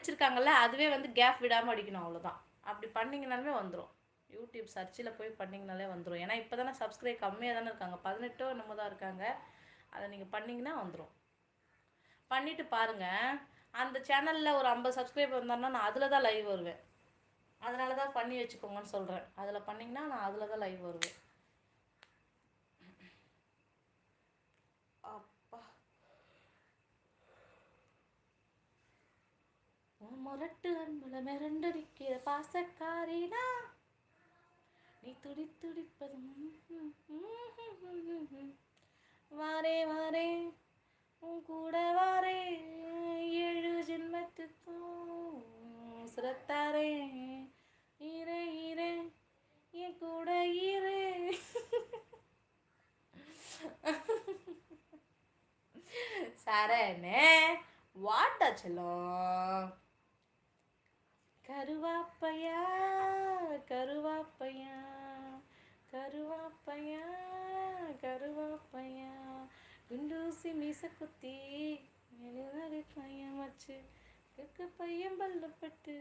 வச்சுருக்காங்கல்ல அதுவே வந்து கேப் விடாமல் அடிக்கணும் அவ்வளோதான் அப்படி பண்ணிங்கனாலுமே வந்துடும் யூடியூப் சர்ச்சில் போய் பண்ணிங்கனாலே வந்துடும் ஏன்னா இப்போ தானே சப்ஸ்கிரைப் கம்மியாக தானே இருக்காங்க. பதினெட்டோ என்னமோ தான் இருக்காங்க. அதை நீங்கள் பண்ணிங்கன்னா வந்துடும் பண்ணிவிட்டு பாருங்கள் அந்த சேனலில் ஒரு ஐம்பது சப்ஸ்கிரைப் வந்தோன்னா நான் அதில் தான் லைவ் வருவேன். அதனால தான் பண்ணி வச்சுக்கோங்கன்னு சொல்கிறேன் அதில் பண்ணிங்கன்னா நான் அதில் தான் லைவ் வருவேன். முரட்டு அன்புல மிரண்டடிக்கிற பாசக்காரினா நீ துடி துடிப்பதும் வாரே வாரே உன் கூட வாரே ஏழு ஜென்மத்துக்கும் சிரத்தாரே இரே இரே என் கூட இரே. சரணே வாட்டா செல்லம். கருவாப்பையா கருவாப்பையா கருவாப்பையா கருவாப்பையா. குண்டூசி மீச குத்தி எழுதடி பையன் வச்சு கக்கு பையன் பல்லப்பட்டு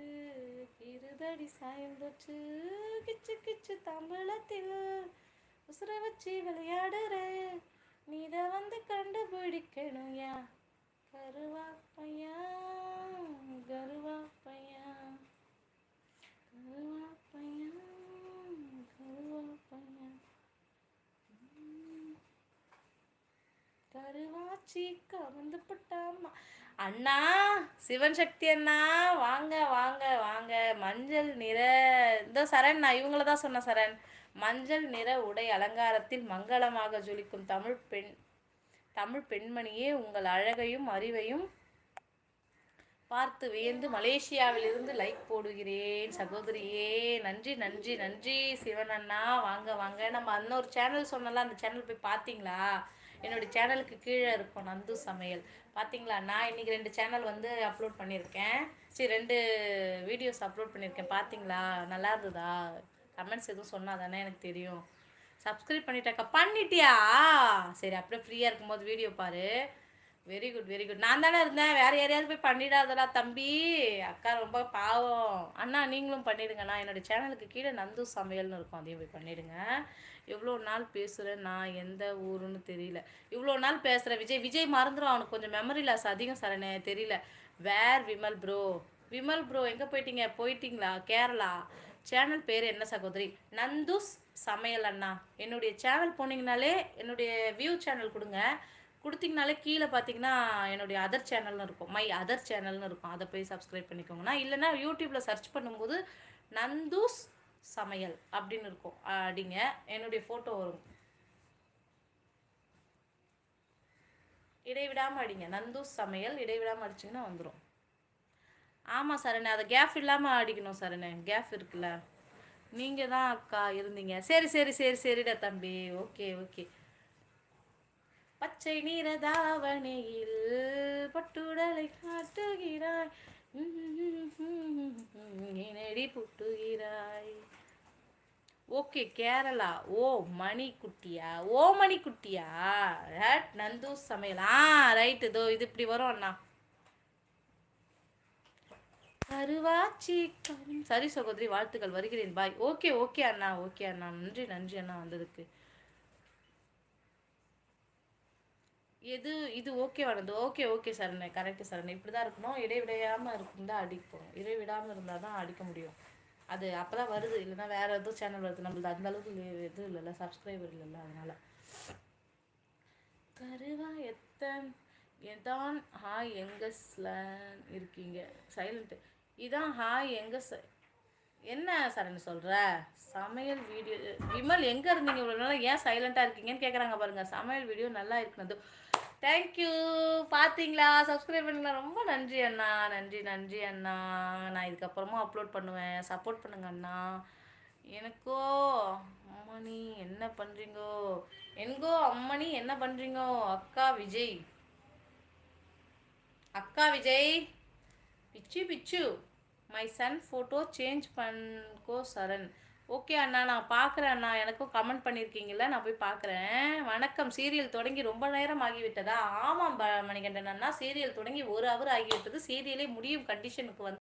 இருதடி சாயம் தொட்டு கிச்சு கிச்சு தாம்பளத்தில் உசுர வச்சு விளையாடுற நீத வந்து கண்டுபிடிக்கணும் யா கருவாப்பையா கருவாப்பையா கருவாப்பையா கருவாப்பையா கருவாச்சி கவந்து புட்டாமா அண்ணா சிவன் சக்தி அண்ணா வாங்க வாங்க வாங்க. மஞ்சள் நிற இந்த சரண் நான் இவங்கள தான் சொன்னேன் சரண். மஞ்சள் நிற உடை அலங்காரத்தில் மங்களமாக ஜொலிக்கும் தமிழ் பெண் தமிழ் பெண்மணியே உங்கள் அழகையும் அறிவையும் பார்த்து வியந்து மலேசியாவிலிருந்து லைக் போடுகிறேன். சகோதரியே நன்றி நன்றி நன்றி. சிவன் அண்ணா வாங்க வாங்க. நம்ம இன்னொரு சேனல் சொன்னலாம் அந்த சேனல் போய் பார்த்தீங்களா? என்னோடய சேனலுக்கு கீழே இருக்கும் நந்து சமையல். பார்த்தீங்களா நான் இன்றைக்கி ரெண்டு சேனல் வந்து அப்லோட் பண்ணியிருக்கேன். சரி ரெண்டு வீடியோஸ் அப்லோட் பண்ணியிருக்கேன். பார்த்தீங்களா நல்லா இருந்ததா? கமெண்ட்ஸ் எதுவும் சொன்னால் தானே எனக்கு தெரியும். சப்ஸ்கிரைப் பண்ணிட்டாக்கா பண்ணிட்டியா? சரி அப்படியே ஃப்ரீயாக இருக்கும்போது வீடியோ பாரு. வெரி குட் வெரி குட் நான் தானே இருந்தேன். வேறு யாரையாவது போய் பண்ணிடாதடா தம்பி. அக்கா ரொம்ப பாவம். அண்ணா நீங்களும் பண்ணிடுங்கண்ணா என்னோட சேனலுக்கு கீழே நந்து சமையல்னு இருக்கும். அதையும் போய் பண்ணிடுங்க. எவ்வளோ நாள் பேசுகிறேன் நான் எந்த ஊருன்னு தெரியல. இவ்வளோ நாள் பேசுகிறேன் விஜய் விஜய் மறந்துடும் அவனுக்கு கொஞ்சம் மெமரி லாஸ் அதிகம் சரணே தெரியல. Where Vimal bro Vimal bro எங்கே போயிட்டீங்க? போயிட்டீங்களா? கேரளா? சேனல் பேர் என்ன சகோதரி? நந்துஸ் சமையல் அண்ணா. என்னுடைய சேனல் போனீங்கனாலே என்னுடைய வியூ சேனல் கொடுங்க. கொடுத்தீங்கனாலே கீழே பார்த்தீங்கன்னா என்னுடைய அதர் சேனல்னு இருக்கும். மை அதர் சேனல்னு இருக்கும். அதை போய் சப்ஸ்கிரைப் பண்ணிக்கோங்கன்னா இல்லைன்னா யூடியூப்பில் சர்ச் பண்ணும்போது நந்தூஸ் சமையல் அப்படின்னு இருக்கும். அடிங்க. என்னுடைய ஃபோட்டோ வரும். இடைவிடாமல் அடிங்க. நந்தூஸ் சமையல் இடைவிடாமல் அடிச்சிங்கன்னா வந்துடும் ஆமாம் சரணே அதை கேஃப் இல்லாமல் அடிக்கணும் சரணே கேஃப் இருக்குல்ல. நீங்கள் தான் அக்கா இருந்தீங்க. சரி சரி சரி சரிடா தம்பி. ஓகே ஓகே பச்சை நிற தாவணையில் பட்டுடலை காட்டுகிறாய். நெடி புட்டுகிறாய். ஓகே கேரளா. ஓ மணி குட்டியா ஓ மணி குட்டியா ரட் நந்து சமையல். ஆ ரைட் இதோ இது இப்படி வரும் அண்ணா. கருவாச்சி சரி சகோதரி வாழ்த்துக்கள். வருகிறேன். பாய் ஓகே ஓகே அண்ணா. ஓகே அண்ணா. நன்றி நன்றி அண்ணா. வந்ததுக்கு. எது இது ஓகே வளர்ந்து ஓகே ஓகே சரணே கரெக்டு சரணே இப்படி தான் இருக்கணும். இடைவிடையாமல் இருந்தால் அடிப்போம். இடைவிடாமல் இருந்தால் தான் அடிக்க முடியும். அது அப்போ தான் வருது. இல்லைன்னா வேறு எதுவும் சேனல் வருது. நம்மளது அந்த அளவுக்கு இது இல்லைல்ல. சப்ஸ்கிரைபர் இல்லைல்ல. அதனால். கருவா எத்தன்? எதான் ஹாய் எங்கஸ்லன் இருக்கீங்க. சைலண்ட்டு இதான் ஹாய் எங்க என்ன சரண் சொல்கிற சமையல் வீடியோ விமல் எங்கே இருந்தீங்க இவ்வளோ நாள்? ஏன் சைலண்ட்டாக இருக்கீங்கன்னு கேட்குறாங்க பாருங்கள் சமையல் வீடியோ நல்லா இருக்குனது. தேங்க்யூ பார்த்தீங்களா சப்ஸ்கிரைப் பண்ணீங்களா? ரொம்ப நன்றி அண்ணா. நன்றி நன்றி அண்ணா. நான் இதுக்கப்புறமும் அப்லோட் பண்ணுவேன். சப்போர்ட் பண்ணுங்க அண்ணா. எனக்கோ அம்மணி என்ன பண்ணுறீங்கோ என்கோ அம்மணி என்ன பண்ணுறீங்கோ அக்கா விஜய். அக்கா விஜய். பிச்சு பிச்சு. மை சன் ஃபோட்டோ சேஞ்ச் பண்ணோ சரண். ஓகே அண்ணா நான் பார்க்குறேன் அண்ணா. எனக்கும் கமெண்ட் பண்ணியிருக்கீங்கள நான் போய் பார்க்குறேன். வணக்கம். சீரியல் தொடங்கி ரொம்ப நேரம் ஆகிவிட்டதா? ஆமாம் ப மணிகண்டன் அண்ணா. சீரியல் தொடங்கி ஒரு ஹவர் ஆகிவிட்டது. சீரியலே முடியும் கண்டிஷனுக்கு வந்து